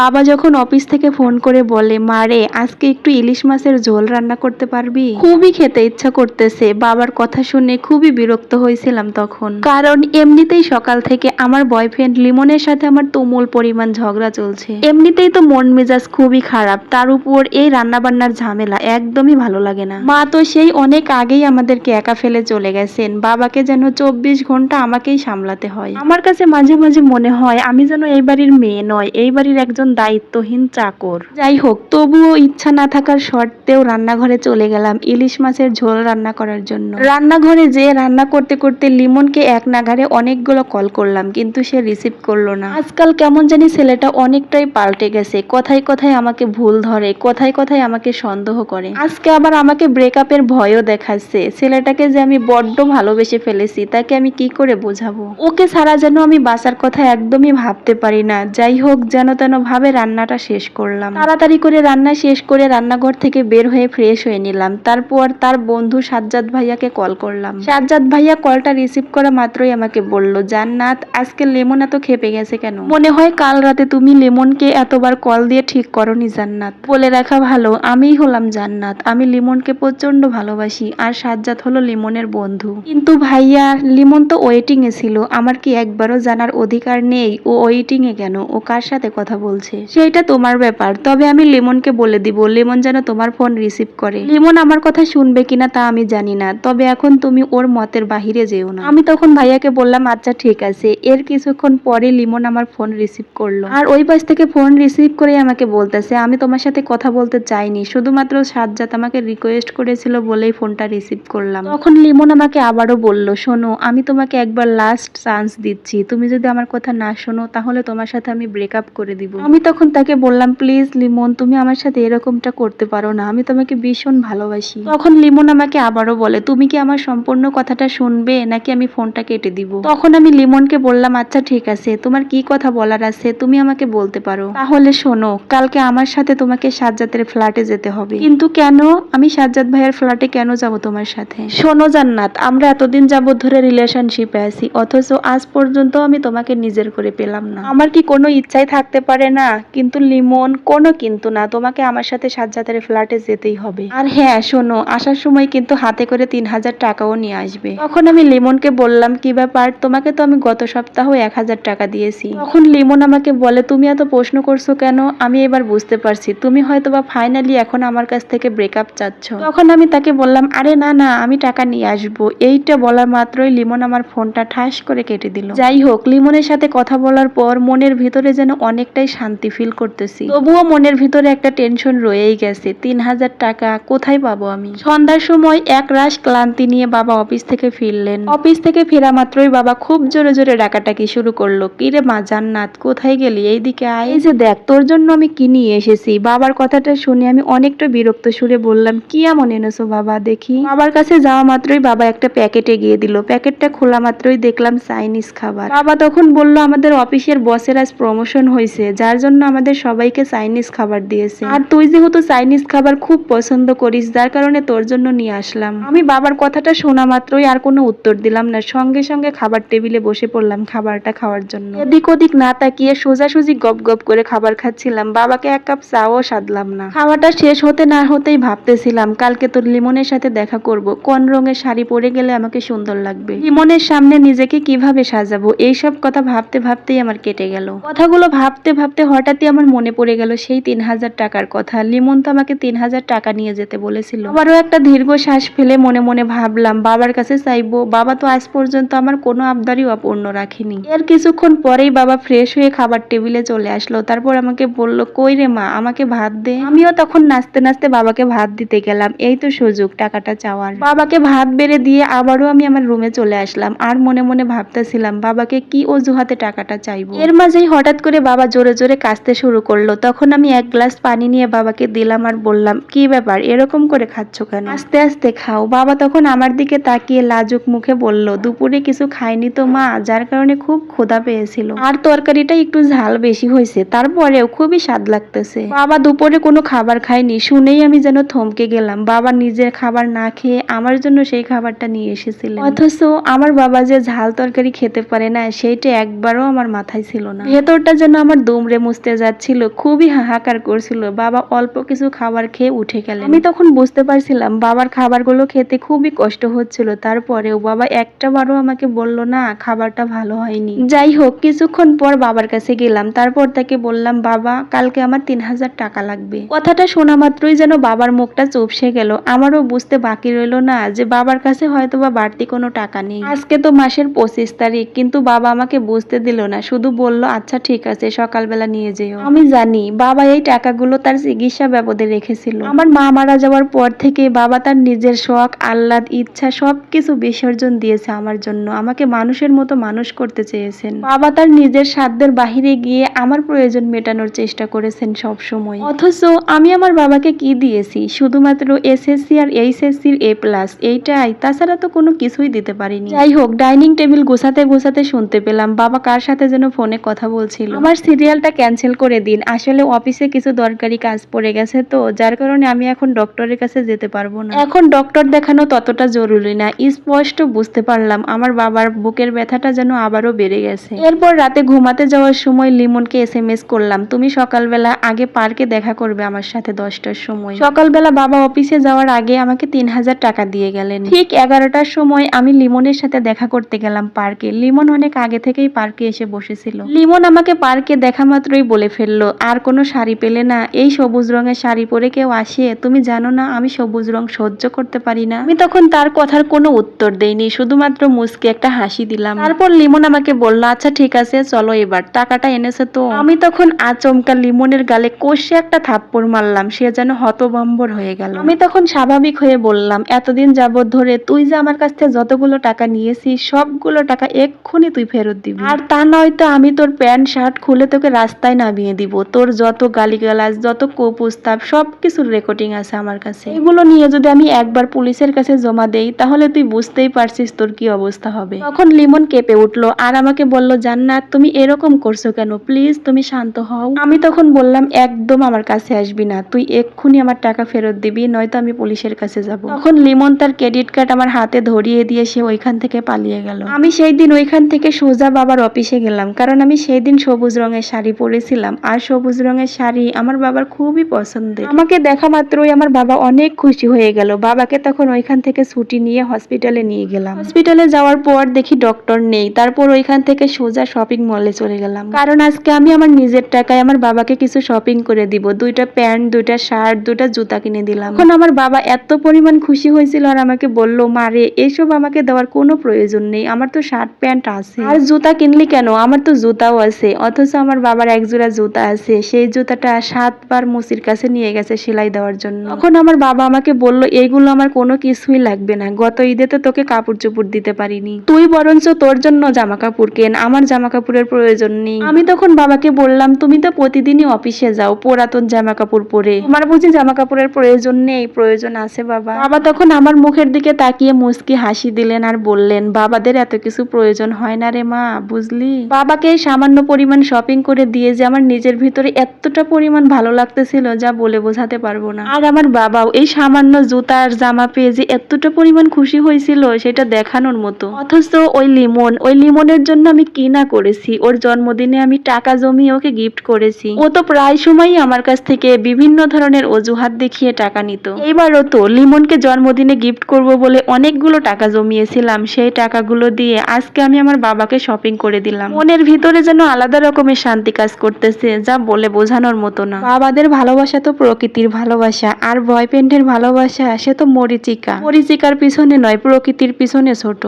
বাবা যখন অফিস থেকে ফোন করে বলে মারে আজকে একটু ইলিশ মাছের ঝোল রান্না করতে পারবি? খুবই খেতে ইচ্ছা করতেছে। বাবার কথা শুনে খুবই বিরক্ত হয়েছিলাম তখন। কারণ এমনিতেই সকাল থেকে আমার বয়ফ্রেন্ড লিমনের সাথে আমার তুমুল পরিমাণ ঝগড়া চলছে। এমনিতেই তো মন মেজাজ খুবই খারাপ। তার উপর এই রান্না বান্নার ঝামেলা একদমই ভালো লাগে না। মা তো সেই অনেক আগেই আমাদেরকে একা ফেলে চলে গেছেন। বাবাকে যেন চব্বিশ ঘণ্টা আমাকেই সামলাতে হয়। আমার কাছে মাঝে মাঝে মনে হয়, আমি যেন এই বাড়ির মেয়ে নয়, এই বাড়ির একজন দায়িত্বহীন চাকর। যাই হোক তবুও ইচ্ছা না থাকার সত্ত্বেও রান্নাঘরে চলে গেলাম ইলিশ মাছের ঝোল রান্না করার জন্য। রান্নাঘরে যে রান্না করতে করতে লিমনকে এক নাগারে অনেকগুলো কল করলাম, কিন্তু সে রিসিভ করল না। আজকাল কেমন জানি ছেলেটা অনেকটাই পাল্টে গেছে, কথায় কথায় আমাকে ভুল ধরে, কথায় কথায় আমাকে সন্দেহ করে। আজকে আবার আমাকে ব্রেকআপের ভয়ও দেখাচ্ছে। ছেলেটাকে যে আমি বড্ড ভালোবেসে ফেলেছি, তাকে আমি কি করে বোঝাবো? ওকে ছাড়া যেন আমি বাঁচার কথা একদমই ভাবতে পারি না। যাই হোক যেন তেন ভাবে রান্নাটা শেষ করলাম। তাড়াতাড়ি করে রান্না শেষ করে রান্নাঘর থেকে বের হয়ে ফ্রেশ হয়ে নিলাম। তারপর তার বন্ধু সাজ্জাদ ভাইয়াকে কল করলাম। সাজ্জাদ ভাইয়া কলটা রিসিভ করা মাত্রই আমাকে বলল, জান্নাত, আজকে লেমন এত খেপে গেছে কেন? মনে হয় কাল রাতে তুমি লেমনকে এতবার কল দিয়ে ঠিক করনি, জান্নাত। বলে রাখা ভালো, আমিই হলাম জান্নাত। আমি লিমনকে প্রচণ্ড ভালোবাসি, আর সাজ্জাদ হলো লিমনের বন্ধু। কিন্তু ভাইয়া, লিমন তো ওয়েটিং এ ছিল। আমার কি একবারও জানার অধিকার নেই? ও ওয়েটিং এ কেন? ও কার সাথে কথা বলছে, সেটা তোমার ব্যাপার। তবে আমি লিমনকে বলে দিব, লিমন যেন তোমার ফোন রিসিভ করে। লিমন আমার কথা শুনবে কিনা তা আমি জানি না, তবে এখন তুমি ওর মতের বাহিরে যেও না। আমি তখন ভাইয়াকে বললাম আচ্ছা ঠিক আছে। এর কিছুক্ষণ পরে লিমন আমার ফোন রিসিভ করল। আর ওই পাশ থেকে ফোন রিসিভ করে আমাকে বলতেছে, আমি তোমার সাথে কথা বলতে চাইনি, শুধুমাত্র সাজ্জাদ আমাকে রিকোয়েস্ট করেছিল বলেই ফোনটা রিসিভ করলাম। তখন লিমন আমাকে আবারও বলল, শোনো, আমি তোমাকে একবার লাস্ট চান্স দিচ্ছি। তুমি যদি আমার কথা না শোনো, তাহলে তোমার সাথে আমি ব্রেকআপ করে দিব। আমি তখন তাকে বললাম, প্লিজ লিমন, তুমি আমার সাথে এরকমটা করতে পারো না। আমি তোমাকে ভীষণ ভালোবাসি। তখন লিমন আমাকে আবারও বলে, তুমি কি আমার সম্পূর্ণ কথাটা শুনবে? নাকি আমি ফোনটা কেটে দিব? তখন আমি লিমনকে বললাম আচ্ছা ঠিক আছে। তোমার কি কথা বলার আছে? তুমি আমাকে বলতে পারো। তাহলে শোনো, কালকে আমার সাথে তোমাকে সাজ্জাদের ফ্ল্যাটে যেতে হবে। কিন্তু কেন? আমি সাজ্জাদ ভাইয়ের ফ্ল্যাটে কেন যাব তোমার সাথে? শোনো, জান্নাত, আমরা এতদিন যাবত ধরে রিলেশনশিপে আছি, অথচ আজ পর্যন্ত আমি তোমাকে নিজের করে পেলাম না। আমার কি কোনো ইচ্ছাই থাকতে পারে না, কিন্তু লিমন, কোনো কিন্তু না। তোমাকে আমার সাথে সাজ্জাদের ফ্ল্যাটে যেতেই হবে। আর হ্যাঁ শোনো, আসার সময় কিন্তু হাতে করে তিন হাজার টাকাও নিয়ে আসবে। তখন আমি লিমনকে বললাম, কি ব্যাপার? তোমাকে তো আমি গত সপ্তাহ এক হাজার টাকা দিয়েছি। তখন লিমন আমাকে বলে, তুমি এত প্রশ্ন করছ কেন? আমি এবার বুঝতে পারছি। তুমি হয়তো বা ফাইনালি এখন আমার কাছ থেকে ব্রেকআপ চাচ্ছ। তখন আমি তাকে বললাম, আরে না না, আমি টাকা নিয়ে আসব। এইটা বলার মাত্রই লিমন আমার ফোনটা ঠাস করে কেটে দিল। যাই হোক, লিমনের সাথে কথা বলার পর মনের ভিতরে যেন অনেকটাই শান্তি ফিল করতেছি। তবুও মনের ভিতরে একটা টেনশন রয়েই গেছে। তিন হাজার টাকা কোথায় পাবো আমি? সন্ধ্যার সময় এক রাশ ক্লান্তি নিয়ে বাবা অফিস থেকে ফিরলেন। অফিস থেকে ফেরা মাত্রই বাবা খুব জোরে জোরে ডাকাটাকি শুরু করল। কিরে মা জান্নাত, কোথায় গেলি? এইদিকে আয়। এই যে দেখ, তোর জন্য আমি কি নিয়ে এসেছি? বাবার কথাটা শুনে আমি অনেকটা বিরক্ত সুরে বললাম, কি এমন এনেছো বাবা, দেখি। বাবার কাছে যাওয়া মাত্রই বাবা একটা প্যাকেট এগিয়ে দিল। প্যাকেটটা খোলা মাত্রই দেখলাম চাইনিজ খাবার। বাবা তখন বলল, আমাদের অফিসের বসের আজ প্রমোশন হয়েছে, যার জন্য আমাদের সবাইকে চাইনিজ খাবার দিয়েছে। আর তুই যেহেতু চাইনিজ খাবার খুব পছন্দ করিস, যার কারণে তোর জন্য নিয়ে আসলাম। আমি বাবার কথাটা শোনা মাত্রই আর কোনো উত্তর দিলাম না। সঙ্গে সঙ্গে খাবার টেবিলে বসে পড়লাম খাবারটা খাওয়ার জন্য। এদিক ওদিক না তাকিয়ে সোজাসুজি গপ গপ করে খাবার খাচ্ছিলাম। বাবাকে এক কাপ চাও সাদলাম না। খাওয়াটা শেষ হতে না হতেই ভাবতেছিলাম, কালকে তোর লিমনের সাথে দেখা করব। কোন রঙের শাড়ি পরে গেলে আমাকে সুন্দর লাগবে? লিমনের সামনে নিজেকে কীভাবে সাজাবো? এইসব কথা ভাবতে ভাবতেই আমার কেটে গেল। কথাগুলো ভাবতে ভাবতে হঠাৎই আমার মনে পড়ে গেল সেই তিন হাজার টাকার কথা। লিমন তো আমাকে তিন হাজার টাকা নিয়ে যেতে বলেছিল। আবারও একটা দীর্ঘ শ্বাস ফেলে মনে মনে ভাবলাম, বাবার কাছে চাইব। বাবা তো আজ পর্যন্ত আমার কোনো আবদারই অপূর্ণ রাখেনি। এর কিছুক্ষণ পরেই বাবা ফ্রেশ হয়ে খাবার টেবিলে চলে আসলো। তারপর আমাকে বলল, কই রে মা, আমাকে ভাত দে। আমিও তখন নাচতে নাচতে বাবাকে ভাত দিতে গেলাম। এই তো সুযোগ, টাকাটা চাওয়ার। বাবাকে ভাত বেড়ে দিয়ে আবারও আমি আমার রুমে চলে আসলাম। আর মনে মনে ভাবতেছিলাম, বাবাকে কি অজুহাতে টাকাটা চাইব? এর মাঝেই হঠাৎ করে বাবা জোরে জোরে কাশতে শুরু করল। তখন আমি এক গ্লাস পানি নিয়ে বাবাকে দিলাম আর বললাম, কি ব্যাপার? এরকম করে খাচ্ছ কেন? আস্তে আস্তে খাও। বাবা তখন আমার দিকে তাকিয়ে লাজুক মুখে বলল, দুপুরে কিছু খাইনি তো মা, যার কারণে খুব ক্ষুধা পেয়েছিল। আর তরকারিটা একটু ঝাল বেশি হয়েছে, তারপরেও খুবই স্বাদ লাগতেছে। বাবা দুপুরে কোনো খাবার খায়নি, শুনেই আমি যেন থমকে গেলাম। বাবা নিজের খাবার না খেয়ে আমার জন্য সেই খাবারটা নিয়ে এসেছিলেন। অথচ আমার বাবা যে ঝাল তরকারি খেতে পারে না, সেইটা একবারও আমার মাথায় ছিল না। ভেতরটা যেন আমার দুমড়ে মুছতে যাচ্ছিল খুবই হাহাকার করছিল। বাবা অল্প কিছু খাবার খেয়ে উঠে গেলেন। আমি তখন বুঝতে পারছিলাম বাবার খাবারগুলো খেতে খুবই কষ্ট হচ্ছিল। তারপরেও বাবা একটা বারও আমাকে বলল না খাবারটা ভালো হয়নি। যাই হোক কিছুক্ষণ পর বাবার কাছে গেলাম। তারপর তাকে বললাম বাবা কালকে আমার তিন হাজার টাকা লাগবে। কথাটা শোনা মাত্রই যেন বাবার মুখটা চুপসে গেল। আমারও বুঝতে বাকি রইল না যে বাবার কাছে হয়তো বা বাড়তি কোনো টাকা নেই। আজকে তো মাসের পঁচিশ তারিখ কিন্তু বাবা আমাকে বুঝতে দিল না। শুধু বলল আচ্ছা ঠিক আছে সকালবেলা নিয়ে যেও। আমি জানি, বাবা এই টাকাগুলো তার চিকিৎসা বাবদে রেখেছিল। আমার মা মারা যাওয়ার পর থেকে বাবা তার নিজের শখ, আহ্লাদ, ইচ্ছা সবকিছু বিসর্জন দিয়েছে আমার জন্য। আমাকে মানুষের মতো মানুষ করতে চেয়েছেন। বাবা তার নিজের সাধ্যের বাহিরে গিয়ে আমার প্রয়োজন মেটানোর চেষ্টা করেছেন সব সময় অথচ আমি আমার বাবাকে কি দিয়েছি? শুধুমাত্র এসএসসি আর এইচএসসির এ প্লাস, এইটাই। তাছাড়া তো কোনো কিছুই দিতে পারিনি। যাই হোক, ডাইনিং টেবিল গোছাতে গোছাতে শুনতে পেলাম, বাবা কার সাথে যেন ফোনে কথা বলছিল। আমার সিরিয়ালটা ক্যান্সেল করে দিন। আসলে অফিসে কিছু দরকারি কাজ পড়ে গেছে তো, যার কারণে আমি এখন ডক্টরের কাছে যেতে পারব না। এখন ডক্টর দেখানো ততটা জরুরি না। স্পষ্ট বুঝতে পারলাম, আমার বাবার বুকের ব্যথাটা যেন আবারও বেড়ে গেছে। এরপর রাতে ঘুমাতে যাওয়ার সময় লিমনকে এস এম এস করলাম। তুমি সকালবেলা আগে পার্কে দেখা করবে আমার সাথে দশটার সময়। সকালবেলা বাবা অফিসে যাওয়ার আগে আমাকে তিন হাজার টাকা দিয়ে গেলেন। ঠিক এগারোটার সময় আমি লিমনের সাথে দেখা করতে গেলাম পার্কে। লিমন অনেক আগে থেকেই পার্কে এসে বসেছিল। লিমন আমাকে পার্কে দেখা মাত্রই বলে ফেলল, আর কোনো শাড়ি পেলে না? এই সবুজ রঙের শাড়ি পরে কেউ আসে? তুমি জানো না আমি সবুজ রং সহ্য করতে পারি না? আমি তখন তার কথার কোনো উত্তর দেইনি, শুধুমাত্র মুসকে একটা হাসি দিলাম। তারপর লিমন আমাকে বলল আচ্ছা ঠিক আছে, চলো এবার, টাকাটা এনেছে তো। আমি তখন আচমকা লিমনের গালে কষে একটা থাপ্পড় মারলাম, সে যেন হতভম্বর হয়ে গেল। আমি তখন স্বাভাবিক হয়ে বললাম, এতদিন যাবৎ ধরে তুই যে আমার কাছ থেকে যতগুলো টাকা নিয়েছিস, সবগুলো টাকা এক্ষুনি তুই ফেরত দিবি। আর তা নয়তো আমি তোর প্যান্ট, শার্ট খুলে তোকে রাস্তায় নামিয়ে দিব। তোর যত গালিগালাজ, যত কুপ্রস্তাব, সবকিছুর রেকর্ডিং আছে আমার কাছে। এগুলো নিয়ে যদি আমি একবার পুলিশের কাছে জমা দেই, তাহলে তুই বুঝতেই পারছিস তোর কি অবস্থা হবে। তখন লিমন কেঁপে উঠল আর আমাকে বলল, জান্নাত, তুমি এরকম করছ কেন? প্লিজ তুমি শান্ত হও। আমি তখন বললাম, একদম আমার কাছে আসবি না। তুই এক্ষুনি আমার টাকা ফেরত দিবি, নয়তো আমি পুলিশের কাছে যাব। তখন লিমন তার ক্রেডিট কার্ড আমার হাতে ধরিয়ে দিয়ে সে ওইখান থেকে পালিয়ে গেল। আমি সেই দিন ওইখান থেকে সোজা বাবার অফিসে গেলাম, কারণ আমি সেই দিন সবুজ রঙের শাড়ি পরেছিলাম। আর সবুজ রঙের শাড়ি আমার বাবার খুবই পছন্দের। আমাকে দেখা মাত্রই আমার বাবা অনেক খুশি হয়ে গেল। বাবাকে তখন ওইখান থেকে ছুটি নিয়ে হসপিটালে নিয়ে গেলাম। হসপিটালে যাওয়ার পর দেখি ডক্টর নেই। তারপর ওইখান থেকে সোজা শপিং মলে চলে গেলাম। কারণ আজকে আমি আমার নিজের টাকায় আমার বাবাকে কিছু শপিং করে দিব। দুইটা প্যান্ট, দুইটা শার্ট দুইটা জুতা কিনে দিলাম। এখন আমার বাবা এত পরিমাণ খুশি হয়েছিল আর আমাকে বলল মারে এসব আমাকে দেওয়ার কোনো প্রয়োজন নেই। আমার তো শার্ট প্যান্ট আছে। আর জুতা কিনলি কেন? আমার তো জুতাও আছে। অথচ আমার বাবার এক জোড়া জুতা আছে, সেই জুতাটা সাতবার মুসির কাছে নিয়ে গেছে সেলাই দেওয়ার জন্য। তখন আমার বাবা আমাকে বলল এইগুলো আমার কোনো কিছুই লাগবে না। গত ঈদে তো তোকে কাপড় চোপড় দিতে পারিনি। তুই বরঞ্চ তোর জন্য জামা কাপড় কেন? আমার জামা কাপড়ের প্রয়োজন নেই। আমি তখন বাবাকে বললাম, তুমি তো প্রতিদিনই অফিসে যাও, পুরাতন জামা কাপড় পরে। তোমার বুঝি জামা কাপড়ের প্রয়োজন নেই? প্রয়োজন আছে, বাবা। বাবা তখন আমার মুখের দিকে তাকিয়ে মুচকি হাসি দিলেন আর বললেন, বাবাদের এত কিছু প্রয়োজন হয় না রে মা, বুঝলি? বাবাকে সামান্য পরিমাণ শপিং করে দিয়ে যে আমার নিজের ভিতরে এতটা পরিমাণ ভালো লাগতেছিল যা বলে বোঝাতে পারব না। আর আমার বাবাও এই সামান্য জুতা আর জামা পেয়ে যে এতটা পরিমাণ খুশি হয়েছিল সেটা দেখানোর মতো। অথচ ওই লিমন, ওই লিমনের জন্য আমি কি না করেছি। ওর জন্মদিনে আমি টাকা জমিয়ে ওকে গিফট করেছি। ও তো প্রায় সময়ই আমার কাছ থেকে বিভিন্ন ধরনের অজুহাত দেখিয়ে টাকা নিত। এইবারও তো লিমনকে জন্মদিনে গিফট করব বলে অনেকগুলো টাকা জমিয়েছিলাম। সেই টাকাগুলো দিয়ে আজকে আমি আমার বাবাকে শপিং করে দিলাম। মনের ভিতরে যেন আলাদা রকমের শান্তি কাজ করতেছে, যা বলে বোঝানোর মতো না। বাবাদের ভালোবাসা তো প্রকৃতির ভালোবাসা, আর বয়ফ্রেন্ডের ভালোবাসা, সে তো মরিচিকা। মরিচিকার পিছনে নয়, প্রকৃতির পিছনে ছোট।